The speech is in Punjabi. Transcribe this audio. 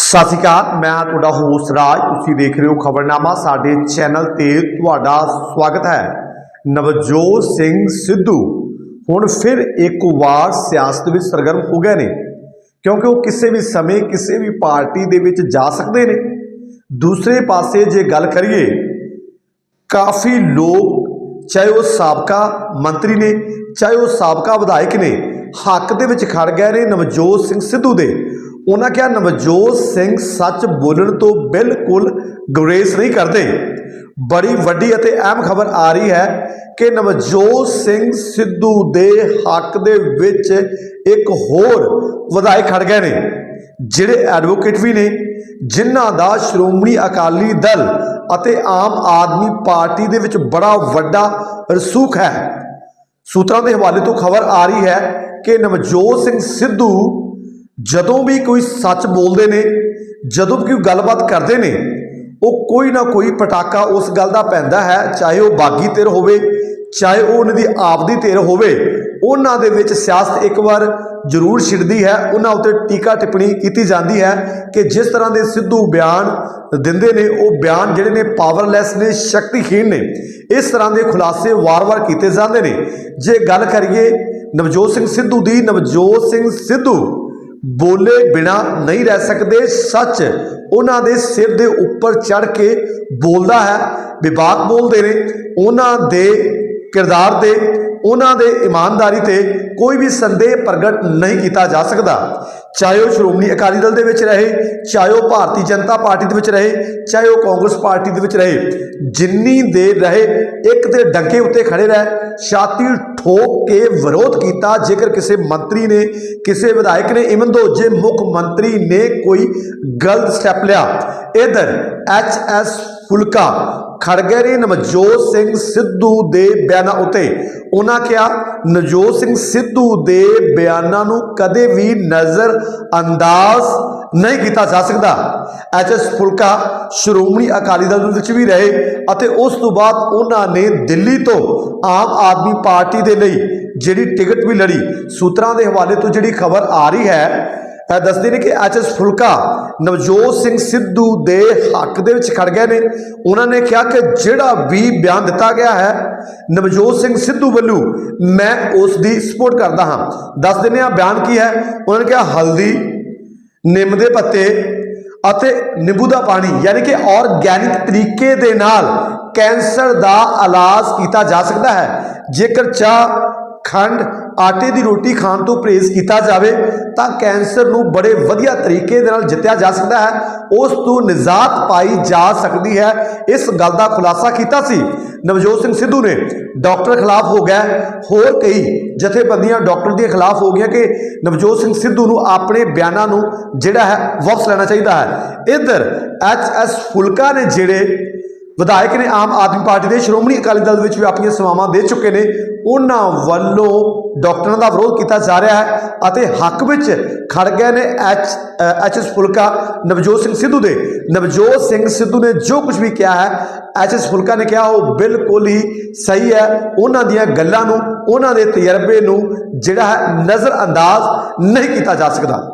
ਸਤਿ ਸ਼੍ਰੀ ਅਕਾਲ, ਮੈਂ ਤੁਹਾਡਾ ਹੋਸਟ ਰਾਜ, ਤੁਸੀਂ ਦੇਖ ਰਹੇ ਹੋ ਖਬਰਨਾਮਾ, ਸਾਡੇ ਚੈਨਲ ਤੇ ਤੁਹਾਡਾ ਸਵਾਗਤ ਹੈ। ਨਵਜੋਤ ਸਿੰਘ ਸਿੱਧੂ, ਹੁਣ ਫਿਰ ਇੱਕ ਵਾਰ ਸਿਆਸਤ ਵਿੱਚ ਸਰਗਰਮ ਹੋ ਗਏ ਨੇ, ਕਿਉਂਕਿ ਉਹ ਕਿਸੇ ਵੀ ਸਮੇਂ ਕਿਸੇ ਵੀ ਪਾਰਟੀ ਦੇ ਵਿੱਚ ਜਾ ਸਕਦੇ ਨੇ। ਦੂਸਰੇ ਪਾਸੇ ਜੇ ਗੱਲ ਕਰੀਏ, ਕਾਫੀ ਲੋਕ, ਚਾਹੇ ਉਹ ਸਾਬਕਾ ਮੰਤਰੀ ਨੇ, ਚਾਹੇ ਉਹ ਸਾਬਕਾ ਵਿਧਾਇਕ ਨੇ, ਹੱਕ ਦੇ ਵਿੱਚ ਖੜ ਗਏ ਨੇ ਨਵਜੋਤ ਸਿੰਘ ਸਿੱਧੂ ਦੇ। ਉਹਨਾਂ ਕਿਹਾ, ਨਵਜੋਤ ਸਿੰਘ ਸੱਚ ਬੋਲਣ ਤੋਂ ਬਿਲਕੁਲ ਗੁਰੇਜ਼ ਨਹੀਂ ਕਰਦੇ। ਬੜੀ ਵੱਡੀ ਅਤੇ ਅਹਿਮ ਖਬਰ ਆ ਰਹੀ ਹੈ ਕਿ ਨਵਜੋਤ ਸਿੰਘ ਸਿੱਧੂ ਦੇ ਹੱਕ ਦੇ ਵਿੱਚ ਇੱਕ ਹੋਰ ਵਿਧਾਇਕ ਖੜ ਗਏ ਨੇ, ਜਿਹੜੇ ਐਡਵੋਕੇਟ ਵੀ ਨੇ, ਜਿਨ੍ਹਾਂ ਦਾ ਸ਼੍ਰੋਮਣੀ ਅਕਾਲੀ ਦਲ ਅਤੇ ਆਮ ਆਦਮੀ ਪਾਰਟੀ ਦੇ ਵਿੱਚ ਬੜਾ ਵੱਡਾ ਰਸੂਖ ਹੈ। ਸੂਤਰਾਂ ਦੇ ਹਵਾਲੇ ਤੋਂ ਖਬਰ ਆ ਰਹੀ ਹੈ ਕਿ ਨਵਜੋਤ ਸਿੰਘ ਸਿੱਧੂ ਜਦੋਂ ਵੀ ਕੋਈ ਸੱਚ ਬੋਲਦੇ ਨੇ, ਜਦੋਂ ਵੀ ਕੋਈ ਗੱਲਬਾਤ ਕਰਦੇ ਨੇ, ਉਹ ਕੋਈ ਨਾ ਕੋਈ ਪਟਾਕਾ ਉਸ ਗੱਲ ਦਾ ਪੈਂਦਾ ਹੈ, ਚਾਹੇ ਉਹ ਬਾਗੀ ਧਿਰ ਹੋਵੇ, ਚਾਹੇ ਉਹ ਉਹਨਾਂ ਦੀ ਆਪਦੀ ਧਿਰ ਹੋਵੇ, ਉਹਨਾਂ ਦੇ ਵਿੱਚ ਸਿਆਸਤ ਇੱਕ ਵਾਰ ਜ਼ਰੂਰ ਛਿੜਦੀ ਹੈ, ਉਹਨਾਂ ਉੱਤੇ ਟੀਕਾ ਟਿੱਪਣੀ ਕੀਤੀ ਜਾਂਦੀ ਹੈ ਕਿ ਜਿਸ ਤਰ੍ਹਾਂ ਦੇ ਸਿੱਧੂ ਬਿਆਨ ਦਿੰਦੇ ਨੇ, ਉਹ ਬਿਆਨ ਜਿਹੜੇ ਨੇ ਪਾਵਰਲੈਸ ਨੇ, ਸ਼ਕਤੀਹੀਣ ਨੇ, ਇਸ ਤਰ੍ਹਾਂ ਦੇ ਖੁਲਾਸੇ ਵਾਰ-ਵਾਰ ਕੀਤੇ ਜਾਂਦੇ ਨੇ। ਜੇ ਗੱਲ ਕਰੀਏ ਨਵਜੋਤ ਸਿੰਘ ਸਿੱਧੂ ਦੀ, ਨਵਜੋਤ ਸਿੰਘ ਸਿੱਧੂ ਬੋਲੇ ਬਿਨਾ ਨਹੀਂ ਰਹਿ ਸਕਦੇ, ਸੱਚ ਉਹਨਾਂ ਦੇ ਸਿਰ ਦੇ ਉੱਪਰ ਚੜ ਕੇ ਬੋਲਦਾ ਹੈ, ਵਿਵਾਦ ਬੋਲਦੇ ਨੇ, ਉਹਨਾਂ ਦੇ ਕਿਰਦਾਰ 'ਤੇ, ਉਹਨਾਂ ਦੇ ਇਮਾਨਦਾਰੀ ਤੇ ਕੋਈ ਵੀ ਸੰਦੇਹ ਪ੍ਰਗਟ ਨਹੀਂ ਕੀਤਾ ਜਾ ਸਕਦਾ। ਚਾਹੇ ਉਹ ਸ਼੍ਰੋਮਣੀ ਅਕਾਲੀ ਦਲ ਦੇ ਵਿੱਚ ਰਹੇ, ਚਾਹੇ ਉਹ ਭਾਰਤੀ ਜਨਤਾ ਪਾਰਟੀ ਦੇ ਵਿੱਚ ਰਹੇ, ਚਾਹੇ ਉਹ ਕਾਂਗਰਸ ਪਾਰਟੀ ਦੇ ਵਿੱਚ ਰਹੇ। ਜਿੰਨੀ ਦੇਰ ਰਹੇ, ਇੱਕ ਦੇ ਡੰਕੇ ਉੱਤੇ ਖੜੇ ਰਹੇ ਛਾਤੀ ਠੋਕ ਕੇ ਵਿਰੋਧ ਕੀਤਾ। ਜੇਕਰ ਕਿਸੇ ਮੰਤਰੀ ਨੇ, ਕਿਸੇ ਵਿਧਾਇਕ ਨੇ, ਇਵਨ ਦੋ ਜੇ ਮੁੱਖ ਮੰਤਰੀ ਨੇ ਕੋਈ ਗਲਤ ਸਟੈਪ ਲਿਆ। ਇਧਰ ਐਚ ਐਸ ਫੁਲਕਾ ਖੜਗੇ ਨੇ ਨਵਜੋਤ ਸਿੰਘ ਸਿੱਧੂ ਦੇ ਬਿਆਨਾਂ ਉਤੇ। ਉਹਨਾਂ ਕਿਹਾ, ਨਵਜੋਤ ਸਿੰਘ ਸਿੱਧੂ ਦੇ ਬਿਆਨਾਂ ਨੂੰ ਕਦੇ ਵੀ ਨਜ਼ਰ ਅੰਦਾਜ਼ ਨਹੀਂ ਕੀਤਾ ਜਾ ਸਕਦਾ। ਐਚਐਸ ਫੁਲਕਾ ਸ਼੍ਰੋਮਣੀ ਅਕਾਲੀ ਦਲ ਦੇ ਵਿੱਚ ਵੀ ਰਹੇ ਅਤੇ ਉਸ ਤੋਂ ਬਾਅਦ ਉਹਨਾਂ ਨੇ ਦਿੱਲੀ ਤੋਂ ਆਮ ਆਦਮੀ ਪਾਰਟੀ ਦੇ ਲਈ ਜਿਹੜੀ ਟਿਕਟ ਵੀ ਲੜੀ। ਸੂਤਰਾਂ ਦੇ ਹਵਾਲੇ ਤੋਂ ਜਿਹੜੀ ਖਬਰ ਆ ਰਹੀ ਹੈ ਦੱਸਦੇ ਨੇ ਕਿ ਐਚਐਸ ਫੁਲਕਾ ਨਵਜੋਤ ਸਿੰਘ ਸਿੱਧੂ ਦੇ ਹੱਕ ਦੇ ਵਿੱਚ ਖੜ ਗਏ ਨੇ। ਉਹਨਾਂ ਨੇ ਕਿਹਾ ਕਿ ਜਿਹੜਾ ਵੀ ਬਿਆਨ ਦਿੱਤਾ ਗਿਆ ਹੈ, ਨਵਜੋਤ ਸਿੰਘ ਸਿੱਧੂ ਵੱਲੋਂ ਮੈਂ ਉਸ ਦੀ ਸਪੋਰਟ ਕਰਦਾ ਹਾਂ। ਦੱਸ ਦਿੰਦੇ ਆ ਬਿਆਨ ਕੀ ਹੈ। ਉਹਨਾਂ ਨੇ ਕਿਹਾ, ਹਲਦੀ, ਨਿੰਮ ਦੇ ਪੱਤੇ ਅਤੇ ਨਿੰਬੂ ਦਾ ਪਾਣੀ, ਯਾਨੀ ਕਿ ਆਰਗੈਨਿਕ ਤਰੀਕੇ ਦੇ ਨਾਲ ਕੈਂਸਰ ਦਾ ਇਲਾਜ ਕੀਤਾ ਜਾ ਸਕਦਾ ਹੈ। ਜੇਕਰ ਚਾਹ ਖੰਡ ਆਟੇ ਦੀ ਰੋਟੀ ਖਾਣ ਤੋਂ ਪਰਹੇਜ਼ ਕੀਤਾ ਜਾਵੇ ਤਾਂ ਕੈਂਸਰ ਨੂੰ ਬੜੇ ਵਧੀਆ ਤਰੀਕੇ ਦੇ ਨਾਲ ਜਿੱਤਿਆ ਜਾ ਸਕਦਾ ਹੈ। ਉਸ ਤੋਂ ਨਿਜਾਤ ਪਾਈ ਜਾ ਸਕਦੀ ਹੈ। ਇਸ ਗੱਲ ਦਾ ਖੁਲਾਸਾ ਕੀਤਾ ਸੀ। ਨਵਜੋਤ ਸਿੰਘ ਸਿੱਧੂ ਨੇ। ਡਾਕਟਰ ਖਿਲਾਫ ਹੋ ਗਿਆ। ਹੋਰ ਕਈ ਜਥੇਬੰਦੀਆਂ ਡਾਕਟਰ ਦੇ ਖਿਲਾਫ ਹੋ ਗਈਆਂ ਕਿ ਨਵਜੋਤ ਸਿੰਘ ਸਿੱਧੂ ਨੂੰ ਆਪਣੇ ਬਿਆਨਾਂ ਨੂੰ ਜਿਹੜਾ ਹੈ ਵਾਪਸ ਲੈਣਾ ਚਾਹੀਦਾ ਹੈ। ਇਧਰ ਐਚ ਐਸ ਫੁਲਕਾ ਨੇ ਜਿਹੜੇ ਵਿਧਾਇਕ ਨੇ ਆਮ ਆਦਮੀ ਪਾਰਟੀ ਦੇ ਸ਼੍ਰੋਮਣੀ ਅਕਾਲੀ ਦਲ ਵਿੱਚ ਵੀ ਆਪਣੀਆਂ ਸੇਵਾਵਾਂ ਦੇ ਚੁੱਕੇ ਨੇ। ਉਹਨਾਂ ਵੱਲੋਂ ਡਾਕਟਰਾਂ ਦਾ ਵਿਰੋਧ ਕੀਤਾ ਜਾ ਰਿਹਾ ਹੈ ਅਤੇ ਹੱਕ ਵਿੱਚ ਖੜ ਗਏ ਨੇ H H S Phoolka Navjot Singh Sidhu ਦੇ। ਨਵਜੋਤ ਸਿੰਘ ਸਿੱਧੂ ਨੇ ਜੋ ਕੁਝ ਵੀ ਕਿਹਾ ਹੈ, ਐਚ ਐਸ ਫੁਲਕਾ ਨੇ ਕਿਹਾ, ਉਹ ਬਿਲਕੁਲ ਹੀ ਸਹੀ ਹੈ। ਉਹਨਾਂ ਦੀਆਂ ਗੱਲਾਂ ਨੂੰ, ਉਹਨਾਂ ਦੇ ਤਜਰਬੇ ਨੂੰ ਜਿਹੜਾ ਹੈ ਨਜ਼ਰ ਅੰਦਾਜ਼ ਨਹੀਂ ਕੀਤਾ ਜਾ ਸਕਦਾ। ਧੰਨ-